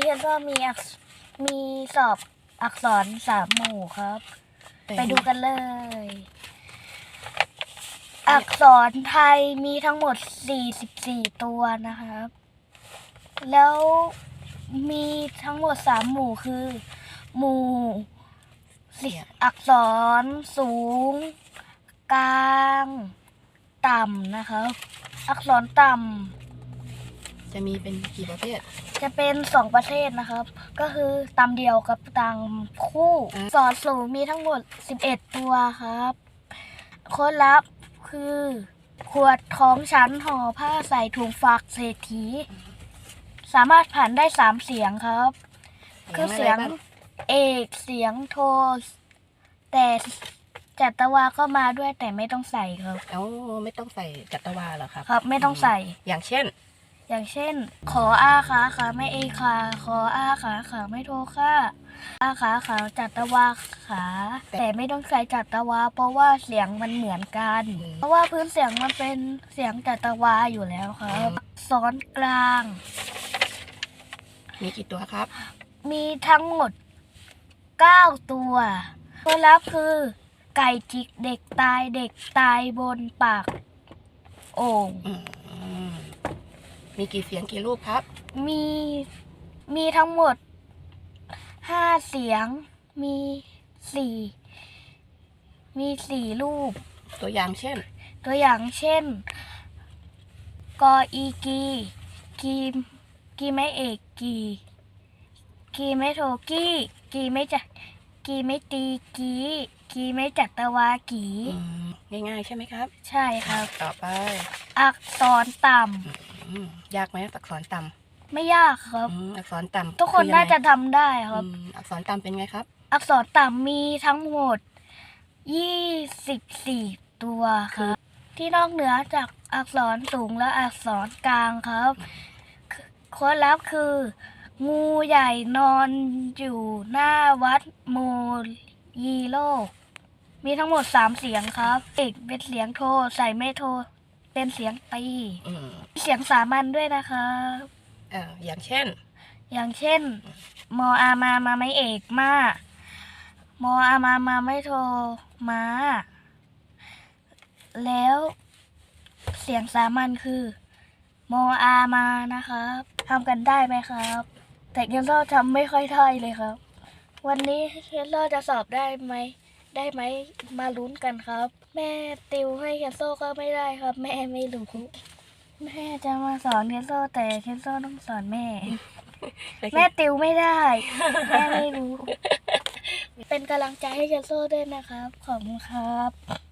เรียนก็มีอักษมีสอบอักษรสามหมู่ครับ ไปดูกันเลย อักษรไทยมีทั้งหมด 44 ตัวนะครับ แล้วมีทั้งหมด3หมู่คือ หมู่สิอักษรสูง กลาง ต่ำนะครับ อักษรต่ำ จะมีเป็นกี่ประเภท จะเป็นสองประเภทนะครับ ก็คือตำเดียวกับตำคู่อ่าสอดสูงมีทั้งหมด 11 ตัวครับโค้ดลับคือ ขวดของฉันห่อผ้าใส่ถุงฝากเศรษฐี สามารถผ่านได้สามเสียงครับ คือเสียงะไรบ้าเอกเสียงโทแต่จัตวาก็มาด้วยแต่ไม่ต้องใส่ครับเอ้าไม่ต้องใส่จัตวาเหรอครับ ครับ ไม่ต้องใส่ อย่างเช่น อย่างเช่น ขออาขาขาไม่เอขา ขออาขาขาไม่โทค่าอาขาขาจัตวาขา แต่ไม่ต้องใส่จัตวา เพราะว่าเสียงมันเหมือนกันอืมเพราะว่าพื้นเสียงมันเป็นเสียงจัตวาอยู่แล้วครับซ้อนกลาง มีกี่ตัวครับ มีทั้งหมด 9 ตัว ตัวรับคือ ไก่จิกเด็กตายเด็กตายบนปาก โอ่งอื มมีกี่เสียงกี่รูปครับ มีมีทั้งหมดห้าเสียง มีสี่มีสี่รูป ตัวอย่างเช่น ตัวอย่างเช่น กออีกีกีกีไม่เอกกีกีไม่โทกี้กีไม่จักีไม่ตีกีกีไม่จัตวากีอืมง่ายๆใช่ไหมครับ ใช่ครับ ต่อไป อักษรต่ อืมยากไหมอักษรต่ำไม่ยากครับำอืมอักษรต่ำทุกคนอยังไงน่าจะทำได้ครับ อืมอักษรต่ำเป็นไงครับ อักษรต่ำมีทั้งหมด 24 ตัวครับ ที่นอกเหนือจากอักษรสูงและอักษรกลางครับคือโค้ดลับคือ งูใหญ่นอนอยู่หน้าวัดโมยีโลกมีทั้งหมด 3 เสียงครับ เอกเป็นเสียงโทใส่ไม่โท เป็นเสียงตีอืมเสียงสามัญด้วยนะครับเอ่ออย่างเช่น อย่างเช่น มออามามาไม่เอกมามออามามาไม่โทมาแล้วเสียงสามัญคือ มออามานะครับทำกันได้ไหมครับ แต่เคนโซทำไม่ค่อยได้เลยครับ วันนี้เคนโซจะสอบได้ไหม ได้ไหมมาลุ้นกันครับ แม่ติวให้เคนโซก็ไม่ได้ครับ แม่ไม่รู้แม่จะมาสอนเคนโซแต่เคนโซต้องสอนแม่ แม่ติวไม่ได้ แม่ไม่รู้ เป็นกำลังใจให้เคนโซด้วยนะครับ ขอบคุณครับ